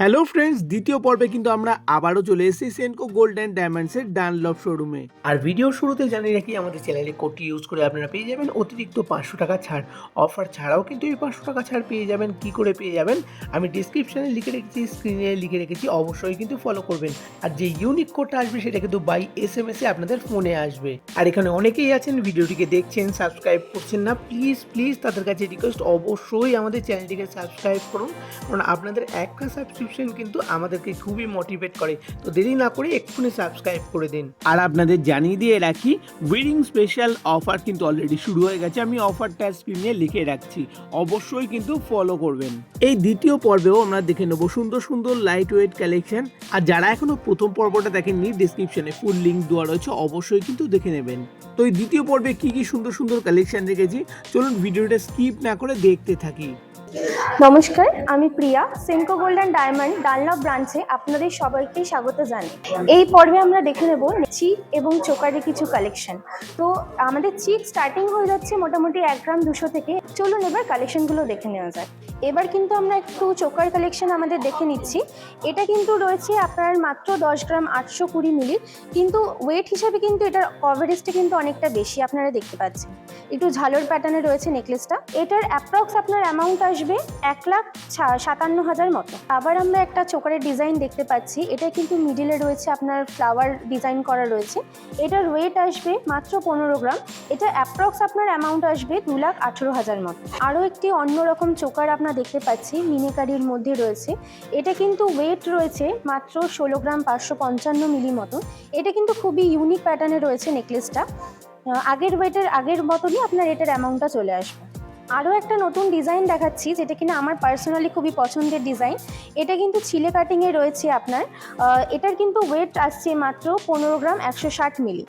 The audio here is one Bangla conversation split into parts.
হ্যালো ফ্রেন্ডস দ্বিতীয় পর্বে কিন্তু আমরা আবারও চলে এসেছি সেনকো গোল্ড অ্যান্ড ডায়মন্ডসের ডানলভ শোরুমে আর ভিডিও শুরুতে জানিয়ে রাখি, আমাদের চ্যানেলে কোডটি ইউজ করে আপনারা পেয়ে যাবেন অতিরিক্ত পাঁচশো টাকা ছাড়। অফার ছাড়াও কিন্তু এই পাঁচশো টাকা ছাড় পেয়ে যাবেন, কি করে পেয়ে যাবেন? আমি ডিসক্রিপশানে লিখে রেখেছি স্ক্রিনে লিখে রেখেছি, অবশ্যই কিন্তু ফলো করবেন। আর যে ইউনিক কোডটা আসবে, সেটা কিন্তু বাই এস এম এসে আপনাদের ফোনে আসবে। আর এখানে অনেকেই আছেন ভিডিওটিকে দেখছেন সাবস্ক্রাইব করছেন না প্লিজ প্লিজ তাদের কাছে রিকোয়েস্ট অবশ্যই আমাদের চ্যানেলটিকে সাবস্ক্রাইব করুন। কারণ আপনাদের একটা সাবস্ক্রিপশন কিন্তু আমাদেরকে খুবই মোটিভেট করে। তো দেরি না করে এক্ষুনি সাবস্ক্রাইব করে দিন। আর আপনাদের জানিয়ে দিয়ে রাখি উইডিং স্পেশাল অফার কিন্তু অলরেডি শুরু হয়ে গেছে। আমি অফারটা স্ক্রিনে লিখে রাখছি। অবশ্যই কিন্তু ফলো করবেন। এই দ্বিতীয় পর্বেও আমরা দেখে নেব সুন্দর সুন্দর লাইট ওয়েট কালেকশন আর যারা এখনও প্রথম পর্বটা দেখেননি ডিসক্রিপশনে ফুল লিঙ্ক দেওয়া রয়েছে, অবশ্যই কিন্তু দেখে নেবেন। তো এই দ্বিতীয় পর্বে কি কি সুন্দর সুন্দর কালেকশন রেখেছি চলুন ভিডিওটা স্কিপ না করে দেখতে থাকি। নমস্কার, আমি Priya Senco gold and diamond Dunlop ব্রাঞ্চে আপনাদের সবাইকে স্বাগত জানাই। এই পর্বে আমরা দেখে নেব চিক এবং চোকারের কিছু কালেকশন তো আমাদের চিক স্টার্টিং হয়ে যাচ্ছে মোটামুটি এক গ্রাম দুশো থেকে। চলুন এবার কালেকশনগুলো দেখে নেওয়া যায় এবার কিন্তু আমরা একটু চোকার কালেকশন আমাদের দেখে নিচ্ছি। এটা কিন্তু রয়েছে আপনার মাত্র দশ গ্রাম আটশো কুড়ি মিলি, কিন্তু ওয়েট হিসাবে কিন্তু এটার কভারেজটা কিন্তু অনেকটা বেশি, আপনারা দেখতে পাচ্ছেন। একটু ঝালর প্যাটার্নে রয়েছে নেকলেসটা এটার অ্যাপ্রক্স আপনার অ্যামাউন্ট এক লাখ সাতান্ন হাজার মতো। আবার আমরা একটা চোকারের ডিজাইন দেখতে পাচ্ছি। এটা কিন্তু মিডিলে রয়েছে, আপনার ফ্লাওয়ার ডিজাইন করা রয়েছে। এটার ওয়েট আসবে মাত্র পনেরো গ্রাম। এটা অ্যাপ্রক্স আপনার অ্যামাউন্ট আসবে দু লাখ আঠেরো হাজার মতো। আরও একটি অন্যরকম চোকার আপনার দেখতে পাচ্ছি মিনিকারির মধ্যে রয়েছে। এটা কিন্তু ওয়েট রয়েছে মাত্র ষোলো গ্রাম পাঁচশো পঞ্চান্ন মিলি মতো। এটা কিন্তু খুবই ইউনিক প্যাটার্নে রয়েছে নেকলেসটা আগের ওয়েটের আগের মতনই আপনার এটার অ্যামাউন্টটা চলে আসবে। আরও একটা নতুন ডিজাইন দেখাচ্ছি, যেটা কিনা আমার পার্সোনালি খুবই পছন্দের ডিজাইন এটা কিন্তু ছিলে কাটিংয়ে রয়েছে আপনার। এটার কিন্তু ওয়েট আসছে মাত্র পনেরো গ্রাম একশো ষাট মিলি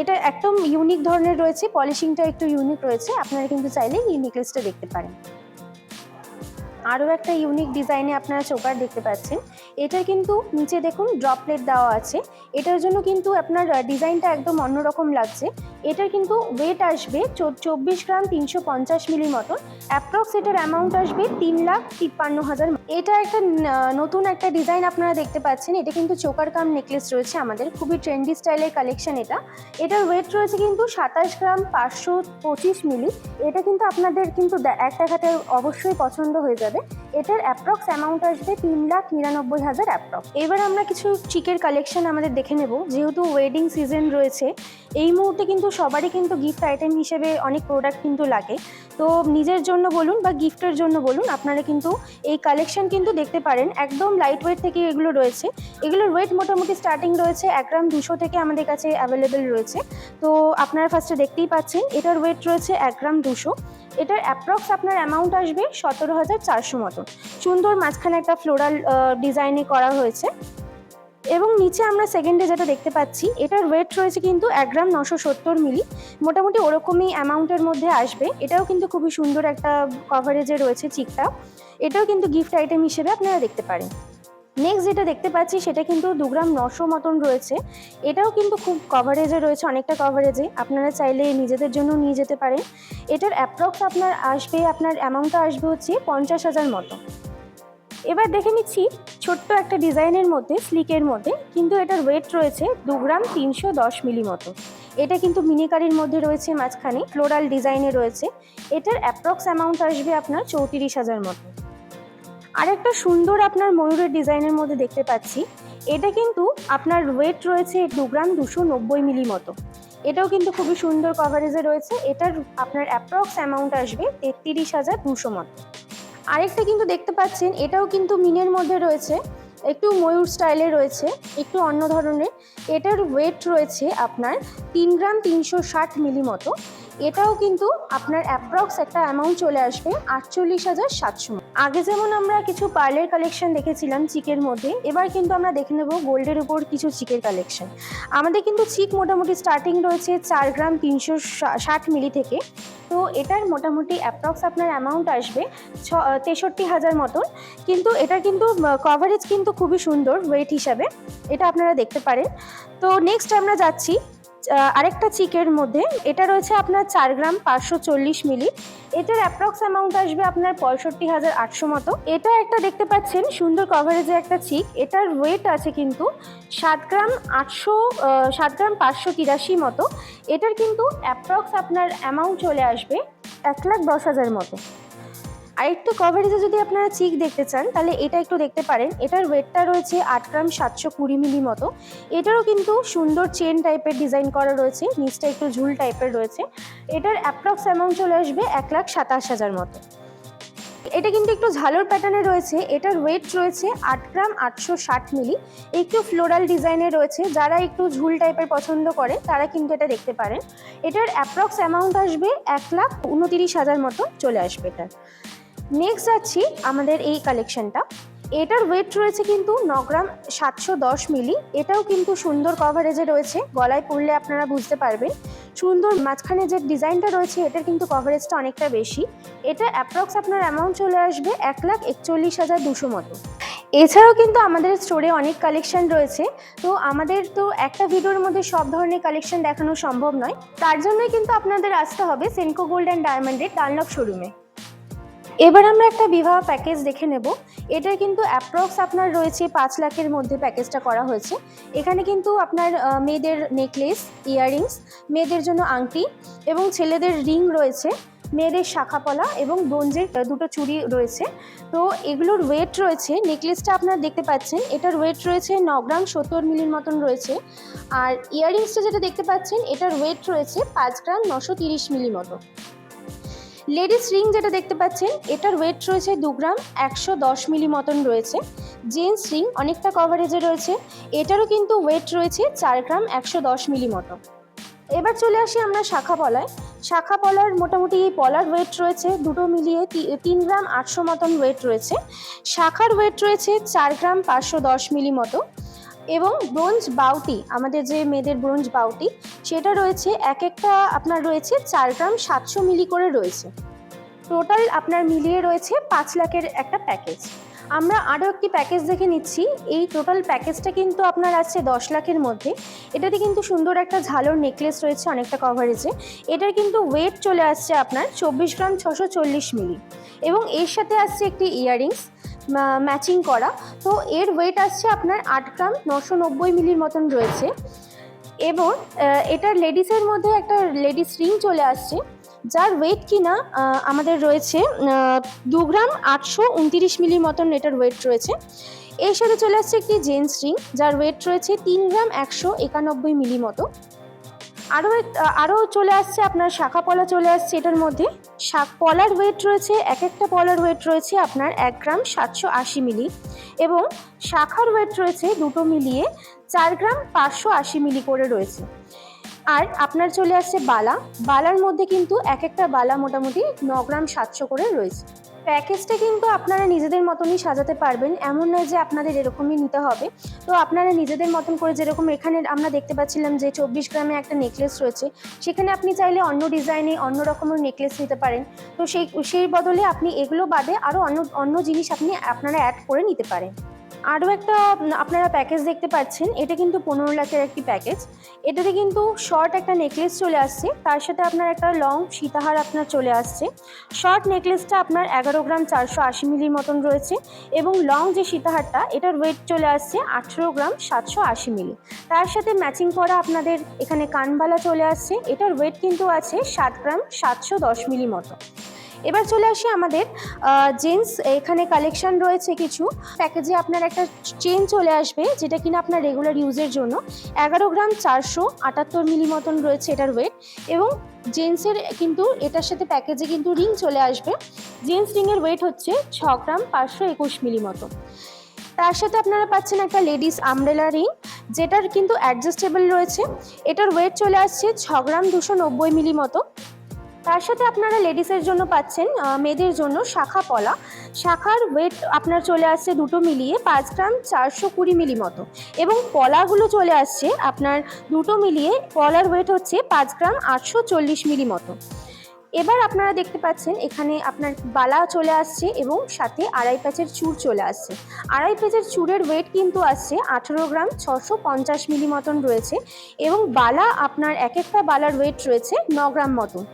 এটা একদম ইউনিক ধরনের রয়েছে পলিশিংটা একটু ইউনিক রয়েছে। আপনারা কিন্তু চাইলে এই নেকলেসটা দেখতে পারেন। আরও একটা ইউনিক ডিজাইনে আপনারা চোকার দেখতে পাচ্ছেন। এটার কিন্তু নিচে দেখুন ড্রপলেট দেওয়া আছে। এটার জন্য কিন্তু আপনার ডিজাইনটা একদম অন্যরকম লাগছে। এটার কিন্তু ওয়েট আসবে চব্বিশ গ্রাম তিনশো পঞ্চাশ মিলি মতন। অ্যাপ্রক্স এটার অ্যামাউন্ট আসবে তিন লাখ তিপ্পান্ন হাজার। এটা একটা নতুন একটা ডিজাইন আপনারা দেখতে পাচ্ছেন। এটা কিন্তু চোকার কাম নেকলেস রয়েছে আমাদের। খুবই ট্রেন্ডি স্টাইলের কালেকশন এটা। এটার ওয়েট রয়েছে কিন্তু সাতাশ গ্রাম পাঁচশো পঁচিশ মিলি এটা কিন্তু আপনাদের কিন্তু এক দেখাতে অবশ্যই পছন্দ হয়ে যাবে। এটার অ্যাপ্রক্স অ্যামাউন্ট আসবে তিন লাখ নিরানব্বই হাজার অ্যাপ্রক্স এবার আমরা কিছু চিকের কালেকশন আমাদের দেখে নেব। যেহেতু ওয়েডিং সিজন রয়েছে, এই মুহূর্তে কিন্তু সবারই কিন্তু গিফট আইটেম হিসেবে অনেক প্রোডাক্ট কিন্তু লাগে। তো নিজের জন্য বলুন বা গিফটের জন্য বলুন, আপনারা কিন্তু এই কালেকশন কিন্তু দেখতে পারেন। একদম লাইট ওয়েট থেকে এগুলো রয়েছে। এগুলোর ওয়েট মোটামুটি স্টার্টিং রয়েছে এক গ্রাম দুশো থেকে আমাদের কাছে অ্যাভেলেবেল রয়েছে। তো আপনারা ফার্স্টে দেখতেই পাচ্ছেন, এটার ওয়েট রয়েছে এক গ্রাম দুশো। এটার অ্যাপ্রক্স আপনার অ্যামাউন্ট আসবে সতেরো হাজার চারশো মতো সুন্দর মাঝখানে একটা ফ্লোরাল ডিজাইনে করা হয়েছে। এবং নিচে আমরা সেকেন্ডে যেটা দেখতে পাচ্ছি, এটার ওয়েট রয়েছে কিন্তু এক গ্রাম নশো সত্তর মিলি। মোটামুটি ওরকমই অ্যামাউন্টের মধ্যে আসবে। এটাও কিন্তু খুবই সুন্দর একটা কভারেজে রয়েছে চিকটা এটাও কিন্তু গিফট আইটেম হিসেবে আপনারা দেখতে পারেন। নেক্সট যেটা দেখতে পাচ্ছি, সেটা কিন্তু দু গ্রাম নশো মতন রয়েছে। এটাও কিন্তু খুব কভারেজে রয়েছে, অনেকটা কভারেজে আপনারা চাইলে নিজেদের জন্য নিয়ে যেতে পারেন। এটার অ্যাপ্রক্স আপনার আসবে, আপনার অ্যামাউন্টটা আসবে হচ্ছে পঞ্চাশ হাজার মতো। এবার দেখে নিচ্ছি, ছোট্ট একটা ডিজাইনের মধ্যে, স্লিকের মধ্যে, কিন্তু এটার ওয়েট রয়েছে দু গ্রাম তিনশো দশ মিলি মতো। এটা কিন্তু মিনিকারির মধ্যে রয়েছে মাঝখানে ফ্লোরাল ডিজাইনে রয়েছে। এটার অ্যাপ্রক্স অ্যামাউন্ট আসবে আপনার চৌত্রিশ হাজার মতো। আরেকটা সুন্দর আপনার ময়ূরের ডিজাইনের মধ্যে দেখতে পাচ্ছি। এটা কিন্তু আপনার ওয়েট রয়েছে দু গ্রাম দুশো নব্বই মিলি মতো। এটাও কিন্তু খুবই সুন্দর কভারেজে রয়েছে। এটার আপনার অ্যাপ্রক্স অ্যামাউন্ট আসবে তেত্রিশ হাজার দুশো মতো। আরেকটা কিন্তু দেখতে পাচ্ছেন, এটাও কিন্তু মিনের মধ্যে রয়েছে। একটু ময়ূর স্টাইলে রয়েছে, একটু অন্য ধরনের। এটার ওয়েট রয়েছে আপনার তিন গ্রাম তিনশো ষাট মিলি মতো। এটাও কিন্তু আপনার অ্যাপ্রক্স একটা অ্যামাউন্ট চলে আসবে আটচল্লিশ হাজার সাতশো আগে যেমন আমরা কিছু পার্লের কালেকশন দেখেছিলাম চিকের মধ্যে, এবার কিন্তু আমরা দেখে নেব গোল্ডের উপর কিছু চিকের কালেকশন আমাদের কিন্তু চিক মোটামুটি স্টার্টিং রয়েছে চার গ্রাম তিনশো ষাট মিলি থেকে। তো এটার মোটামুটি অ্যাপ্রক্স আপনার অ্যামাউন্ট আসবে ছ, তেষট্টি হাজার মতন। কিন্তু এটার কিন্তু কভারেজ কিন্তু খুবই সুন্দর ওয়েট হিসাবে। এটা আপনারা দেখতে পারেন। তো নেক্সট আমরা যাচ্ছি আরেকটা চিকের মধ্যে, এটা রয়েছে আপনার চার গ্রাম পাঁচশো চল্লিশ মিলি। এটার অ্যাপ্রক্স অ্যামাউন্ট আসবে আপনার পঁয়ষট্টি হাজার আটশো মতো। এটা একটা দেখতে পাচ্ছেন, সুন্দর কভারেজে একটা চিক। এটার ওয়েট আছে কিন্তু সাত গ্রাম আটশো সাত গ্রাম পাঁচশো তিরাশি মতো। এটার কিন্তু অ্যাপ্রক্স আপনার অ্যামাউন্ট চলে আসবে এক লাখ দশ হাজার মতো। আর একটু কভারেজে যদি আপনারা চিক দেখতে চান, তাহলে এটা একটু দেখতে পারেন। এটার ওয়েটটা রয়েছে আট গ্রাম সাতশো কুড়ি মিলি মতো। এটারও কিন্তু সুন্দর চেন টাইপের ডিজাইন করা রয়েছে, নিচটা একটু ঝুল টাইপের রয়েছে। এটার অ্যাপ্রক্স অ্যামাউন্ট চলে আসবে এক লাখ সাতাশ হাজার মতো। এটা কিন্তু একটু ঝালোর প্যাটার্নে রয়েছে। এটার ওয়েট রয়েছে আট গ্রাম আটশো ষাট মিলি একটু ফ্লোরাল ডিজাইনে রয়েছে। যারা একটু ঝুল টাইপের পছন্দ করে, তারা কিন্তু এটা দেখতে পারেন। এটার অ্যাপ্রক্স অ্যামাউন্ট আসবে এক লাখ উনতিরিশ হাজার মতো চলে আসবে এটার। নেক্সট যাচ্ছি আমাদের এই কালেকশনটা এটার ওয়েট রয়েছে কিন্তু ন গ্রাম সাতশো দশ মিলি। এটাও কিন্তু সুন্দর কভারেজে রয়েছে। গলায় পরলে আপনারা বুঝতে পারবেন। সুন্দর মাঝখানে যে ডিজাইনটা রয়েছে, এটার কিন্তু কভারেজটা অনেকটা বেশি। এটা অ্যাপ্রক্স আপনার অ্যামাউন্ট চলে আসবে এক লাখ একচল্লিশ হাজার দুশো মতো। এছাড়াও কিন্তু আমাদের স্টোরে অনেক কালেকশন রয়েছে। তো আমাদের তো একটা ভিডিওর মধ্যে সব ধরনের কালেকশন দেখানো সম্ভব নয়। তার জন্যই কিন্তু আপনাদের আসতে হবে সেনকো গোল্ড অ্যান্ড ডায়মন্ডের ডানলক শোরুমে এবার আমরা একটা বিবাহ প্যাকেজ দেখে নেব। এটা কিন্তু অ্যাপ্রক্স আপনার রয়েছে পাঁচ লাখের মধ্যে প্যাকেজটা করা হয়েছে। এখানে কিন্তু আপনার মেয়েদের নেকলেস ইয়াররিংস মেয়েদের জন্য আংটি এবং ছেলেদের রিং রয়েছে, মেয়েদের শাখাপলা এবং ব্রোঞ্জের দুটো চুড়ি রয়েছে। তো এগুলোর ওয়েট রয়েছে নেকলেসটা আপনারা দেখতে পাচ্ছেন, এটার ওয়েট রয়েছে ন গ্রাম সত্তর মিলির মতন রয়েছে। আর ইয়াররিংসটা যেটা দেখতে পাচ্ছেন, এটার ওয়েট রয়েছে পাঁচ গ্রাম নশো তিরিশ মিলি মতো। লেডিস রিং যেটা দেখতে পাচ্ছেন, এটার ওয়েট রয়েছে দু গ্রাম, একশো দশ মিলি মতন রয়েছে। জেন্টস রিং অনেকটা কভারেজে রয়েছে, এটারও কিন্তু ওয়েট রয়েছে চার গ্রাম, একশো দশ মিলি মতো এবার চলে আসি আমরা শাখা পলায়। শাখা পলার মোটামুটি এই পলার ওয়েট রয়েছে দুটো মিলিয়ে তিন গ্রাম আটশো মতন ওয়েট রয়েছে। শাখার ওয়েট রয়েছে চার গ্রাম পাঁচশো দশ মিলি মতো। এবং ব্রোঞ্জ বাউটি, আমাদের যে মেয়েদের ব্রোঞ্জ বাউটি, সেটা রয়েছে এক একটা আপনার রয়েছে চার গ্রাম সাতশো মিলি করে রয়েছে। টোটাল আপনার মিলিয়ে রয়েছে পাঁচ লাখের একটা প্যাকেজ আমরা আরও একটি প্যাকেজ দেখে নিচ্ছি। এই টোটাল প্যাকেজটা কিন্তু আপনার আছে দশ লাখের মধ্যে। এটাতে কিন্তু সুন্দর একটা ঝালোর নেকলেস রয়েছে অনেকটা কভারেজে এটার কিন্তু ওয়েট চলে আসছে আপনার চব্বিশ গ্রাম ছশো চল্লিশ মিলি। এবং এর সাথে আসছে একটি ইয়াররিংস ম্যাচিং করা। তো এর ওয়েট আসছে আপনার আট গ্রাম নশো নব্বই মিলির মতন রয়েছে। এবং এটার লেডিসের মধ্যে একটা লেডিস রিং চলে আসছে, যার ওয়েট কিনা আমাদের রয়েছে দু গ্রাম আটশো উনতিরিশ মিলির মতন এটার ওয়েট রয়েছে। এর সাথে চলে আসছে একটি জেন্টস রিং যার ওয়েট রয়েছে তিন গ্রাম একশো একানব্বই মিলি মতো। আরও আরও চলে আসছে, আপনার শাখা পলা চলে আসছে এটার মধ্যে। শাক পলার ওয়েট রয়েছে, এক একটা পলার ওয়েট রয়েছে আপনার এক গ্রাম সাতশো আশি মিলি। এবং শাখার ওয়েট রয়েছে দুটো মিলিয়ে চার গ্রাম পাঁচশো আশি মিলি করে রয়েছে। আর আপনার চলে আসছে বালা। বালার মধ্যে কিন্তু এক একটা বালা মোটামুটি ন গ্রাম সাতশো করে রয়েছে। প্যাকেজটা কিন্তু আপনারা নিজেদের মতনই সাজাতে পারবেন। এমন নয় যে আপনাদের এরকমই নিতে হবে। তো আপনারা নিজেদের মতন করে যেরকম এখানে আমরা দেখতে পাচ্ছিলাম যে চব্বিশ গ্রামে একটা নেকলেস রয়েছে, সেখানে আপনি চাইলে অন্য ডিজাইনে অন্য রকমের নেকলেস নিতে পারেন। তো সেই সেই বদলে আপনি এগুলো বাদে আরও অন্য অন্য জিনিস আপনি আপনারা অ্যাড করে নিতে পারেন। আরও একটা আপনারা প্যাকেজ দেখতে পাচ্ছেন। এটা কিন্তু পনেরো লাখের একটি প্যাকেজ এটাতে কিন্তু শর্ট একটা নেকলেস চলে আসছে। তার সাথে আপনার একটা লং সীতাহার আপনার চলে আসছে। শর্ট নেকলেসটা আপনার এগারো গ্রাম চারশো আশি মিলির মতন রয়েছে এবং লং যে সীতাহারটা, এটার ওয়েট চলে আসছে আঠেরো গ্রাম সাতশো আশি মিলি। তার সাথে ম্যাচিং করা আপনাদের এখানে কানবালা চলে আসছে। এটার ওয়েট কিন্তু আছে সাত গ্রাম সাতশো দশ মিলি মতো। এবার চলে আসি আমাদের জেন্টস এখানে কালেকশন রয়েছে কিছু। প্যাকেজে আপনার একটা চেন চলে আসবে, যেটা কিনা আপনার রেগুলার ইউজের জন্য। এগারো গ্রাম চারশো আটাত্তর মিলি মতন রয়েছে এটার ওয়েট এবং জেন্টসের কিন্তু এটার সাথে প্যাকেজে কিন্তু রিং চলে আসবে। জেন্টস রিংয়ের ওয়েট হচ্ছে ছ গ্রাম পাঁচশো একুশ মিলি মতো তার সাথে আপনারা পাচ্ছেন একটা লেডিস আমব্রেলা রিং যেটার কিন্তু অ্যাডজাস্টেবল রয়েছে। এটার ওয়েট চলে আসছে ছ গ্রাম দুশো নব্বই মিলি মতো। তার সাথে আপনারা লেডিসের জন্য পাচ্ছেন মেয়েদের জন্য শাখা পলা। শাখার ওয়েট আপনার চলে আসছে দুটো মিলিয়ে পাঁচ গ্রাম চারশো কুড়ি মিলি মতো। এবং পলাগুলো চলে আসছে আপনার দুটো মিলিয়ে, পলার ওয়েট হচ্ছে পাঁচ গ্রাম আটশো চল্লিশ মিলি মতো। এবার আপনারা দেখতে পাচ্ছেন, এখানে আপনার বালা চলে আসছে এবং সাথে আড়াই প্যাচের চুর চলে আসছে। আড়াই প্যাচের চুরের ওয়েট কিন্তু আসছে আঠেরো গ্রাম ছশো পঞ্চাশ মিলি মতন রয়েছে এবং বালা আপনার এক একটা বালার ওয়েট রয়েছে ন গ্রাম মতন।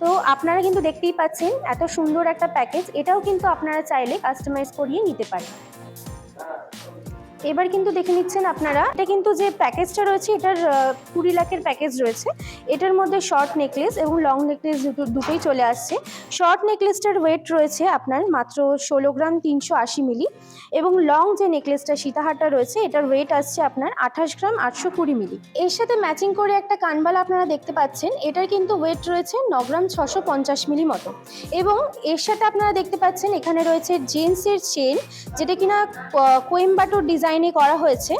তো আপনারা কিন্তু দেখতেই পাচ্ছেন এত সুন্দর একটা প্যাকেজ এটাও কিন্তু আপনারা চাইলে কাস্টমাইজ করিয়ে নিতে পারেন। এবার কিন্তু দেখে নিচ্ছেন আপনারা, এটা কিন্তু যে প্যাকেজটা রয়েছে, এটার কুড়ি লাখের প্যাকেজ রয়েছে। এটার মধ্যে শর্ট নেকলেস এবং লং নেকলেস দুটো, দুটোই চলে আসছে। শর্ট নেকলেসটার ওয়েট রয়েছে আপনার মাত্র ষোলো গ্রাম তিনশো আশি মিলি এবং লং যে নেকলেসটা, সীতাহারটা রয়েছে, এটার ওয়েট আসছে আপনার আঠাশ গ্রাম আটশো কুড়ি মিলি। এর সাথে ম্যাচিং করে একটা কানবালা আপনারা দেখতে পাচ্ছেন, এটার কিন্তু ওয়েট রয়েছে ন গ্রাম ছশো পঞ্চাশ মিলি মতো। এবং এর সাথে আপনারা দেখতে পাচ্ছেন, এখানে রয়েছে জেন্টসের চেন, যেটা কিনা কোয়েম্বাটোর ডিজাইনে করা হয়েছে।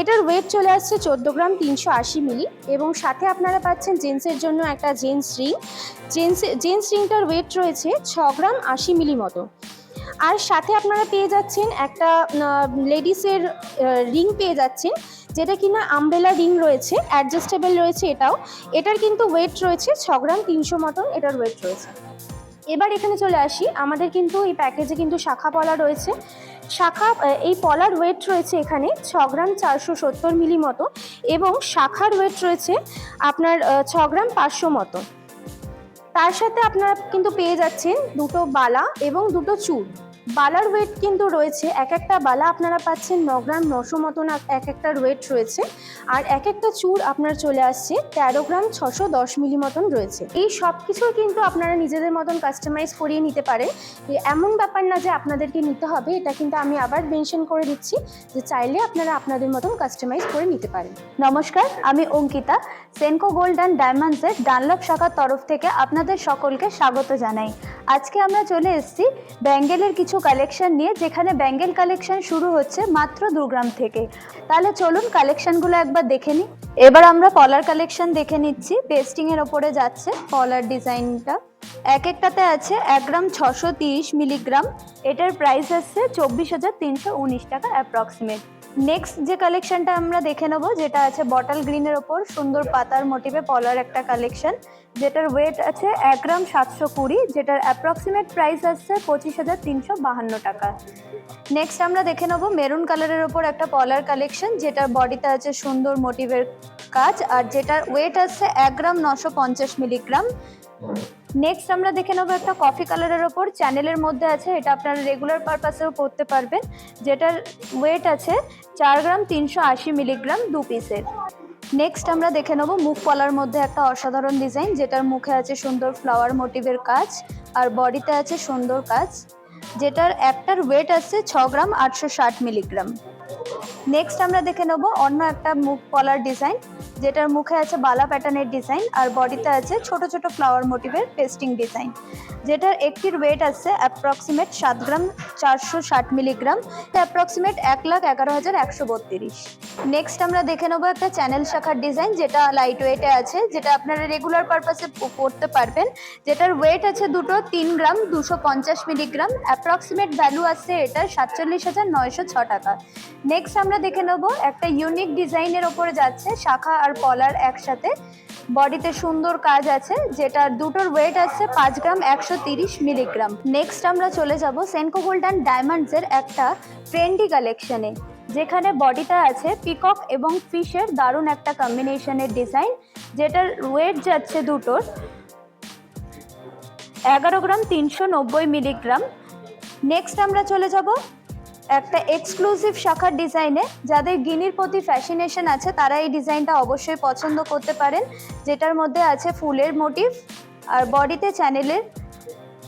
এটার ওয়েট চলে আসছে চোদ্দ গ্রাম তিনশো আশি মিলি এবং সাথে আপনারা পাচ্ছেন জেন্টসের জন্য একটা জেন্টস রিং জেন্টস জেন্টস রিংটার ওয়েট রয়েছে ছ গ্রাম আশি মিলি মতো। আর সাথে আপনারা পেয়ে যাচ্ছেন একটা লেডিসের রিং পেয়ে যাচ্ছেন, যেটা কিনা আমব্রেলা রিং রয়েছে অ্যাডজাস্টেবল রয়েছে এটাও। এটার কিন্তু ওয়েট রয়েছে ছ গ্রাম তিনশো মতন এটার ওয়েট রয়েছে। এবার এখানে চলে আসি, আমাদের কিন্তু এই প্যাকেজে কিন্তু শাখা পলা রয়েছে। শাখা এই পলার ওয়েট রয়েছে এখানে ছ গ্রাম চারশো সত্তর মিলি মতো এবং শাখার ওয়েট রয়েছে আপনার ছ গ্রাম পাঁচশো মতো। তার সাথে আপনারা কিন্তু পেয়ে যাচ্ছেন দুটো বালা এবং দুটো চুল। বালার ওয়েট কিন্তু রয়েছে, এক একটা বালা আপনারা পাচ্ছেন ন গ্রাম নশো মতন এক- এক একটা ওয়েট রয়েছে। আর এক একটা চুর আপনার চলে আসছে, তেরো গ্রাম ছশো দশ মিলি মতন রয়েছে। এই সব কিছুই কিন্তু আপনারা নিজেদের মতন কাস্টমাইজ করিয়ে নিতে পারেন। এমন ব্যাপার না যে আপনাদেরকে নিতে হবে, এটা কিন্তু আমি আবার মেনশন করে দিচ্ছি যে চাইলে আপনারা আপনাদের মতন কাস্টমাইজ করে নিতে পারেন। নমস্কার, আমি অঙ্কিতা সেনকো গোল্ড অ্যান্ড ডায়মন্ডসের ডানলপ শাখার তরফ থেকে আপনাদের সকলকে স্বাগত জানাই। আজকে আমরা চলে এসেছি ব্যাঙ্গেলের কিছু কালেকশন নিয়ে যেখানে ব্যাঙ্গেল কালেকশন শুরু হচ্ছে মাত্র দু গ্রাম থেকে। তাহলে চলুন কালেকশনগুলো একবার দেখে নিই। এবার আমরা কলার কালেকশন দেখে নিচ্ছি। পেস্টিংয়ের ওপরে যাচ্ছে কলার ডিজাইনটা। এক একটাতে আছে এক গ্রাম ছশো তিরিশ মিলিগ্রাম এটার প্রাইস আসছে চব্বিশ হাজার তিনশো উনিশ টাকা অ্যাপ্রক্সিমেট নেক্সট যে কালেকশনটা আমরা দেখে নেব, যেটা আছে বটল গ্রিনের ওপর, সুন্দর পাতার মোটিভে পলার একটা কালেকশন যেটার ওয়েট আছে এক গ্রাম সাতশো কুড়ি, যেটার অ্যাপ্রক্সিমেট প্রাইস আসছে পঁচিশ হাজার তিনশো বাহান্ন টাকা। নেক্সট আমরা দেখে নেব মেরুন কালারের ওপর একটা পলার কালেকশন যেটার বডিতে আছে সুন্দর মোটিভের কাজ, আর যেটার ওয়েট আছে এক গ্রাম নশো পঞ্চাশ মিলিগ্রাম নেক্সট আমরা দেখে নেব একটা কফি কালারের ওপর। চ্যানেলের মধ্যে আছে, এটা আপনারা রেগুলার পারপাসেও পরতে পারবেন। যেটার ওয়েট আছে চার গ্রাম তিনশো আশি মিলিগ্রাম দু পিসের নেক্সট আমরা দেখে নেব মুখ পলার মধ্যে একটা অসাধারণ ডিজাইন যেটার মুখে আছে সুন্দর ফ্লাওয়ার মোটিভের কাজ, আর বডিতে আছে সুন্দর কাজ, যেটার একটার ওয়েট আছে ছ গ্রাম আটশো ষাট মিলিগ্রাম নেক্সট আমরা দেখে নেব অন্য একটা মুখ পলার ডিজাইন যেটার মুখে আছে বালা প্যাটার্নের ডিজাইন আর বডিতে আছে ছোট ছোট ফ্লাওয়ার মোটিভের পেস্টিং ডিজাইন যেটার একটির ওয়েট আছে অ্যাপ্রক্সিমেট সাত গ্রাম চারশো ষাট মিলিগ্রাম অ্যাপ্রক্সিমেট এক লাখ এগারো হাজার একশো বত্রিশ। নেক্সট আমরা দেখে নেব একটা চ্যানেল শাখার ডিজাইন যেটা লাইট ওয়েটে আছে, যেটা আপনারা রেগুলার পারপাসে পড়তে পারবেন। যেটার ওয়েট আছে দুটো তিন গ্রাম দুশো পঞ্চাশ মিলিগ্রাম অ্যাপ্রক্সিমেট ভ্যালু আছে এটার সাতচল্লিশ হাজার নয়শো ছ টাকা। নেক্সট আমরা দেখে নেব একটা ইউনিক ডিজাইনের ওপরে যাচ্ছে, শাখা আর পলার একসাথে। বডিতে সুন্দর কাজ আছে যেটা দুটোর ওয়েট আছে পাঁচ গ্রাম একশো তিরিশ মিলিগ্রাম। নেক্সট আমরা চলে যাব সেনকো গোল্ড অ্যান্ড ডায়মন্ডসের একটা ট্রেন্ডি কালেকশনে যেখানে বডিতে আছে পিকক এবং ফিশের দারুণ একটা কম্বিনেশনের ডিজাইন যেটার ওয়েট যাচ্ছে দুটোর এগারো গ্রাম তিনশো নব্বই মিলিগ্রাম। নেক্সট আমরা চলে যাব একটা এক্সক্লুসিভ শাখার ডিজাইনে যাদের গিনির প্রতি ফ্যাসিনেশন আছে, তারা এই ডিজাইনটা অবশ্যই পছন্দ করতে পারেন, যেটার মধ্যে আছে ফুলের মোটিভ আর বডিতে চ্যানেলের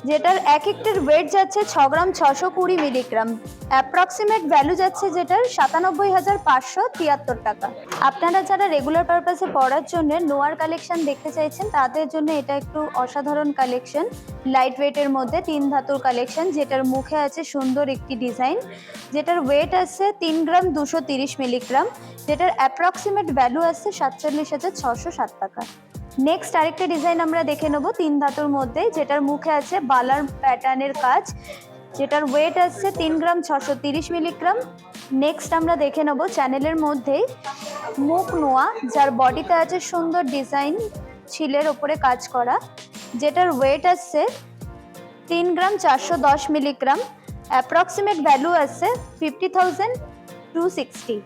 যেটার এক একটার ওয়েট যাচ্ছে ছ গ্রাম ছশো কুড়ি মিলিগ্রাম অ্যাপ্রক্সিমেট ভ্যালু যাচ্ছে যেটার সাতানব্বই হাজার পাঁচশো তিয়াত্তর টাকা। আপনারা যারা রেগুলার পারপাসে পড়ার জন্য নোয়ার কালেকশন দেখতে চাইছেন, তাদের জন্য এটা একটু অসাধারণ কালেকশন লাইট ওয়েটের মধ্যে তিন ধাতুর কালেকশন যেটার মুখে আছে সুন্দর একটি ডিজাইন যেটার ওয়েট আছে তিন গ্রাম দুশো তিরিশ মিলিগ্রাম যেটার অ্যাপ্রক্সিমেট ভ্যালু আছে সাতচল্লিশ হাজার ছশো সাত টাকা। নেক্সট আরেকটা ডিজাইন আমরা দেখে নেব তিন ধাতুর মধ্যে, যেটার মুখে আছে বালার প্যাটার্নের কাজ, যেটার ওয়েট আসছে তিন গ্রাম ছশো তিরিশ মিলিগ্রাম নেক্সট আমরা দেখে নেব চ্যানেলের মধ্যেই মুখ নোয়া, যার বডিতে আছে সুন্দর ডিজাইন ছিলের ওপরে কাজ করা, যেটার ওয়েট আসছে তিন গ্রাম চারশো দশ মিলিগ্রাম অ্যাপ্রক্সিমেট ভ্যালু আছে fifty thousand two sixty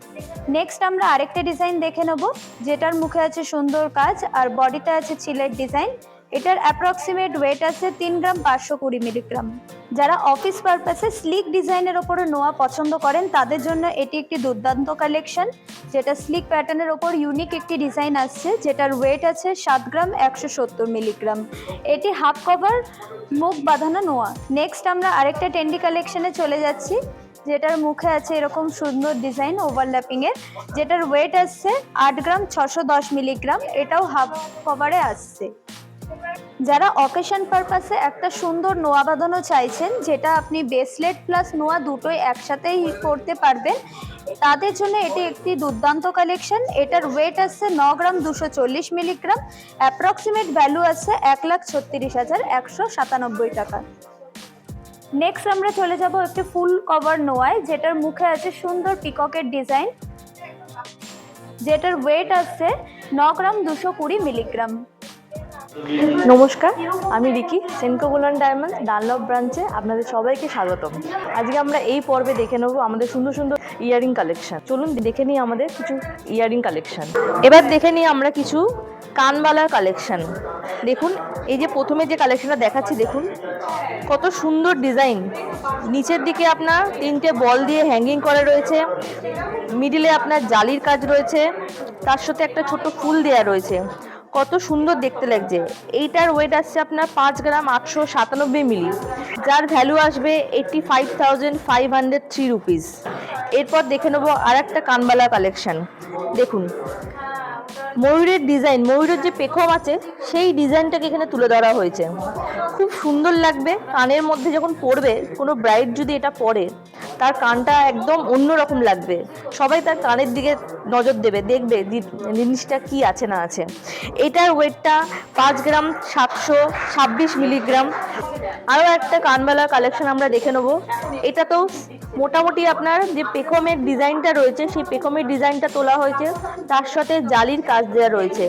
next আমরা আরেকটা ডিজাইন দেখে নেব, যেটার মুখে আছে সুন্দর কাজ আর বডিতে আছে চিলের ডিজাইন এটার অ্যাপ্রক্সিমেট ওয়েট আছে তিন গ্রাম পাঁচশো কুড়ি মিলিগ্রাম যারা অফিস পারপাসে স্লিক ডিজাইনের ওপরে নোয়া পছন্দ করেন, তাদের জন্য এটি একটি দুর্দান্ত কালেকশন যেটা স্লিক প্যাটার্নের ওপর ইউনিক একটি ডিজাইন আসছে, যেটার ওয়েট আছে সাত গ্রাম একশো সত্তর মিলিগ্রাম এটি হাফ কভার মুখ বাঁধানো নোয়া। নেক্সট আমরা আরেকটা টেন্ডি কালেকশনে চলে যাচ্ছি। যেটার মুখে আছে এরকম সুন্দর ডিজাইন ওভারল্যাপিং এর, যেটার ওয়েট আসছে আট গ্রাম ছশো দশ মিলিগ্রাম এটাও হাফ কভারে আসছে। যারা অকেশন পারপাসে একটা সুন্দর নোয়া বাঁধানো চাইছেন, যেটা আপনি ব্রেসলেট প্লাস নোয়া দুটোই একসাথেই করতে পারবেন, তাদের জন্য এটি একটি দুর্দান্ত কালেকশন এটার ওয়েট আসছে ন গ্রাম দুশো চল্লিশ মিলিগ্রাম অ্যাপ্রক্সিমেট ভ্যালু আছে এক লাখ ছত্রিশ হাজার একশো সাতানব্বই টাকা। নেক্সট আমরা চলে যাব একটি ফুল কভার নোয়ায়, যেটার মুখে আছে সুন্দর পিককের ডিজাইন যেটার ওয়েট আছে ন গ্রাম দুশো কুড়ি মিলিগ্রাম নমস্কার, আমি Ricky, Senco gold diamond Dunlop ব্রাঞ্চে আপনাদের সবাইকে স্বাগতম। আজকে আমরা এই পর্বে দেখে নেব আমাদের সুন্দর সুন্দর ইয়ারিং কালেকশন। চলুন দেখে নিই আমাদের কিছু ইয়ারিং কালেকশন। এবার দেখে নিই আমরা কিছু কানবালার কালেকশন। দেখুন, এই যে প্রথমে যে কালেকশনটা দেখাচ্ছি, দেখুন, কত সুন্দর ডিজাইন। নিচের দিকে আপনার তিনটে বল দিয়ে হ্যাঙ্গিং করা রয়েছে। মিডিলে আপনার জালির কাজ রয়েছে। তার সাথে একটা ছোট ফুল দেওয়া রয়েছে। কত সুন্দর দেখতে লাগছে। এইটার ওয়েট আসছে আপনার পাঁচ গ্রাম আটশো সাতানব্বই মিলি। যার ভ্যালু আসবে eighty five thousand five hundred three rupees এরপর দেখে নেব আর একটা কানবালা কালেকশন দেখুন, ময়ূরের ডিজাইন ময়ূরের যে পেখম আছে, সেই ডিজাইনটাকে এখানে তুলে ধরা হয়েছে। খুব সুন্দর লাগবে, কানের মধ্যে যখন পরবে কোনো ব্রাইড যদি এটা পরে, তার কানটা একদম অন্যরকম লাগবে। সবাই তার কানের দিকে নজর দেবে, দেখবে জিনিসটা কি আছে না আছে। এটার ওয়েটটা পাঁচ গ্রাম সাতশো ছাব্বিশ মিলিগ্রাম। আরও একটা কানবালা কালেকশন আমরা দেখে নেব। এটা তো মোটামুটি আপনার যে পেখমের ডিজাইনটা রয়েছে, সেই পেখমের ডিজাইনটা তোলা হয়েছে। তার সাথে জালির কাজ দেওয়া রয়েছে।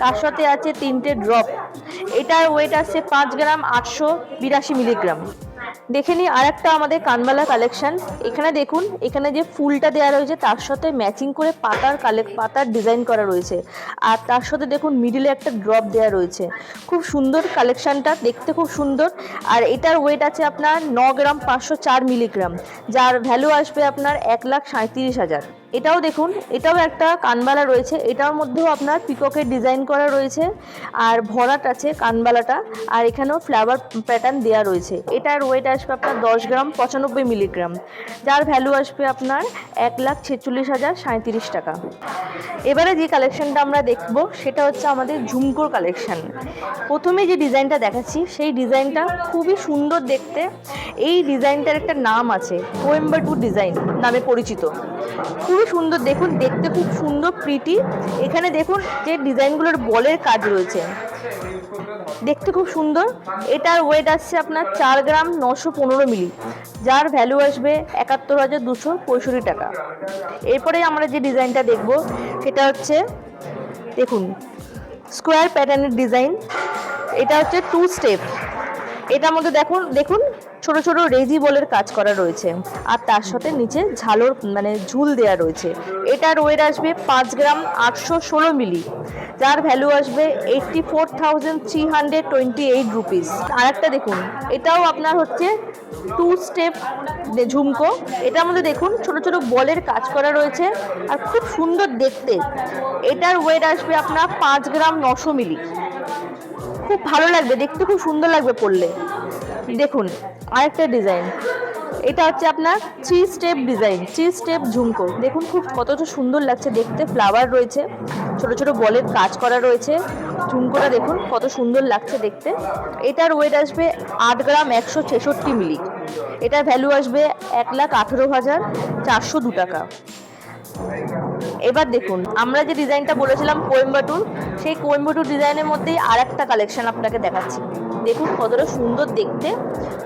তার সাথে আছে তিনটে ড্রপ এটার ওয়েট আছে পাঁচ গ্রাম আটশো বিরাশি মিলিগ্রাম। দেখে নিই আর একটা আমাদের কানমালা কালেকশন এখানে দেখুন, এখানে যে ফুলটা দেওয়া রয়েছে, তার সাথে ম্যাচিং করে পাতার কালেক পাতার ডিজাইন করা রয়েছে। আর তার সাথে দেখুন মিডিলে একটা ড্রপ দেওয়া রয়েছে। খুব সুন্দর কালেকশানটা দেখতে খুব সুন্দর। আর এটার ওয়েট আছে আপনার ন গ্রাম পাঁচশো চার মিলিগ্রাম যার ভ্যালু আসবে আপনার এক লাখ সাঁত্রিশ হাজার। এটাও দেখুন, এটাও একটা কানবালা রয়েছে। এটার মধ্যেও আপনার পিককের ডিজাইন করা রয়েছে আর ভরাট আছে কানবালাটা আর এখানেও ফ্লাওয়ার প্যাটার্ন দেওয়া রয়েছে। এটার ওয়েট আসবে আপনার দশ গ্রাম পঁচানব্বই মিলিগ্রাম যার ভ্যালু আসবে আপনার এক লাখ ছেচল্লিশ হাজার সাঁত্রিশ টাকা। এবারে যে কালেকশনটা আমরা দেখব, সেটা হচ্ছে আমাদের ঝুমকোর কালেকশন প্রথমে যে ডিজাইনটা দেখাচ্ছি, সেই ডিজাইনটা খুবই সুন্দর দেখতে। এই ডিজাইনটার একটা নাম আছে কোয়েম্বাটুর ডিজাইন নামে পরিচিত। খুবই সুন্দর, দেখুন, দেখতে খুব সুন্দর প্রিটি এখানে দেখুন যে ডিজাইনগুলোর বলের কাজ রয়েছে। দেখতে খুব সুন্দর। এটার ওয়েট আসছে আপনার চার গ্রাম নশো পনেরো মিলি। যার ভ্যালু আসবে একাত্তর হাজার দুশো পঁয়ষট্টি টাকা। এরপরে আমরা যে ডিজাইনটা দেখব, সেটা হচ্ছে, দেখুন স্কোয়ার প্যাটার্নের ডিজাইন। এটা হচ্ছে টু স্টেপ এটার মধ্যে দেখুন দেখুন ছোট ছোট রেজি বলের কাজ করা রয়েছে। আর তার সাথে নিচে ঝালর মানে ঝুল দেয়া রয়েছে। এটার ওয়েট আসবে পাঁচ গ্রাম আটশো ষোলো মিলি। যার ভ্যালু আসবে eighty four thousand three hundred twenty eight rupees আর একটা দেখুন, এটাও আপনার হচ্ছে টু স্টেপ ঝুমকো। এটার মধ্যে দেখুন, ছোট ছোট বলের কাজ করা রয়েছে। আর খুব সুন্দর দেখতে। এটার ওয়েট আসবে আপনার পাঁচ গ্রাম নশো মিলি। খুব ভালো লাগবে, দেখতে খুব সুন্দর লাগবে পরলে। দেখুন, আরেকটা ডিজাইন এটা হচ্ছে আপনার three step design three step ঝুমকো। দেখুন খুব কতটা সুন্দর লাগছে দেখতে। ফ্লাওয়ার রয়েছে, ছোট ছোট বলের কাজ করা রয়েছে। ঝুমকোটা দেখুন, কত সুন্দর লাগছে দেখতে। এটার ওয়েট আসবে আট গ্রাম একশো ছেষট্টি মিলি। এটার ভ্যালু আসবে এক লাখ আঠেরো হাজার চারশো দু টাকা। এবার দেখুন, আমরা যে ডিজাইনটা বলেছিলাম কোয়েম্বাটুর সেই কোয়েম্বাটুর ডিজাইনের মধ্যেই আর একটা কালেকশন আপনাকে দেখাচ্ছি। দেখুন কতটা সুন্দর দেখতে।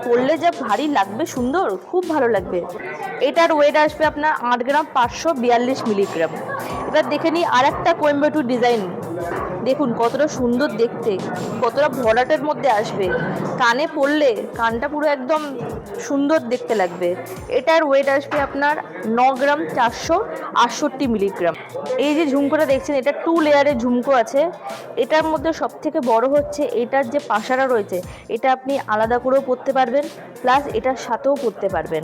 পরলে যা ভারী লাগবে, সুন্দর, খুব ভালো লাগবে। এটার ওয়েট আসবে আপনার আট গ্রাম পাঁচশো বিয়াল্লিশ মিলিগ্রাম। এবার দেখে নিই আর একটা কোয়েম্বাটুর ডিজাইন দেখুন, কতটা সুন্দর দেখতে, কতটা ভরাটের মধ্যে আসবে। কানে পড়লে কানটা পুরো একদম সুন্দর দেখতে লাগবে। এটার ওয়েট আসবে আপনার ন গ্রাম চারশো আটষট্টি মিলিগ্রাম। এই যে ঝুমকোটা দেখছেন, এটা টু লেয়ারের ঝুমকো আছে। এটার মধ্যে সব থেকে বড় হচ্ছে এটার যে পাশারা রয়েছে, এটা আপনি আলাদা করেও পরতে পারবেন প্লাস এটার সাথেও পরতে পারবেন।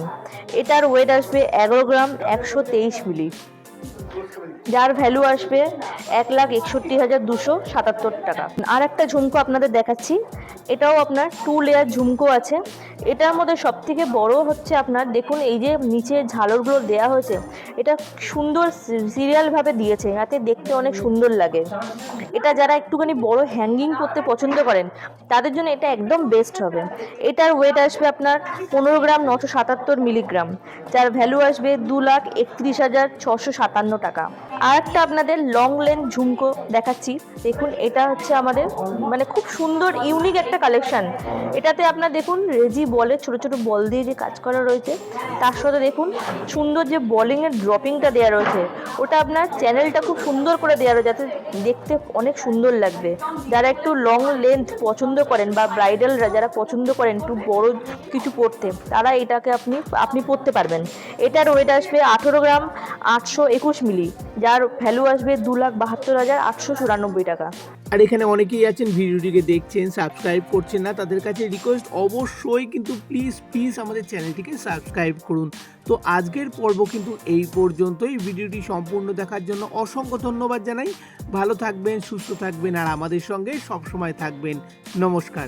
এটার ওয়েট আসবে এগারো গ্রাম একশো তেইশ মিলি। যার ভ্যালু আসবে এক লাখ একষট্টি হাজার দুশো সাতাত্তর টাকা। আর একটা ঝুমকো আপনাদের দেখাচ্ছি। এটাও আপনার টু লেয়ার ঝুমকো আছে। এটার মধ্যে সব থেকে বড় হচ্ছে আপনার, দেখুন এই যে নিচে ঝালরগুলো দেওয়া হয়েছে, এটা সুন্দর সিরিয়ালভাবে দিয়েছে যাতে দেখতে অনেক সুন্দর লাগে। এটা যারা একটুখানি বড় হ্যাঙ্গিং করতে পছন্দ করেন, তাদের জন্য এটা একদম বেস্ট হবে। এটার ওয়েট আসবে আপনার পনেরো গ্রাম নশো সাতাত্তর মিলিগ্রাম যার ভ্যালু আসবে দু লাখ একত্রিশ হাজার ছশো সাতান্ন টাকা। আর একটা আপনাদের লং লেন্থ ঝুমকো দেখাচ্ছি, দেখুন এটা হচ্ছে আমাদের মানে খুব সুন্দর ইউনিক একটা কালেকশন এটাতে আপনার দেখুন রেজি বলের ছোট ছোট বল দিয়ে যে কাজ করা রয়েছে, তার সাথে দেখুন সুন্দর যে বলিংয়ের ড্রপিংটা দেওয়া রয়েছে, ওটা আপনার চ্যানেলটা খুব সুন্দর করে দেওয়া রয়েছে, যাতে দেখতে অনেক সুন্দর লাগবে। যারা একটু লং লেন্থ পছন্দ করেন বা ব্রাইডালরা যারা পছন্দ করেন একটু বড় কিছু পরতে তারা এটাকে আপনি আপনি পরতে পারবেন। এটার ওয়েট আসবে আঠেরো গ্রাম আটশো একুশ মিলি যার ভ্যালু আসবে দু লাখ বাহাত্তর হাজার আটশো চুরানব্বই টাকা। আর এখানে অনেকেই আছেন, ভিডিওটিকে দেখছেন সাবস্ক্রাইব করছেন না, তাদের কাছে রিকোয়েস্ট অবশ্যই কিন্তু প্লিজ প্লিজ আমাদের চ্যানেলটিকে সাবস্ক্রাইব করুন। তো আজকের পর্ব কিন্তু এই পর্যন্তই। ভিডিওটি সম্পূর্ণ দেখার জন্য অসংখ্য ধন্যবাদ জানাই। ভালো থাকবেন, সুস্থ থাকবেন আর আমাদের সঙ্গে সবসময় থাকবেন। নমস্কার।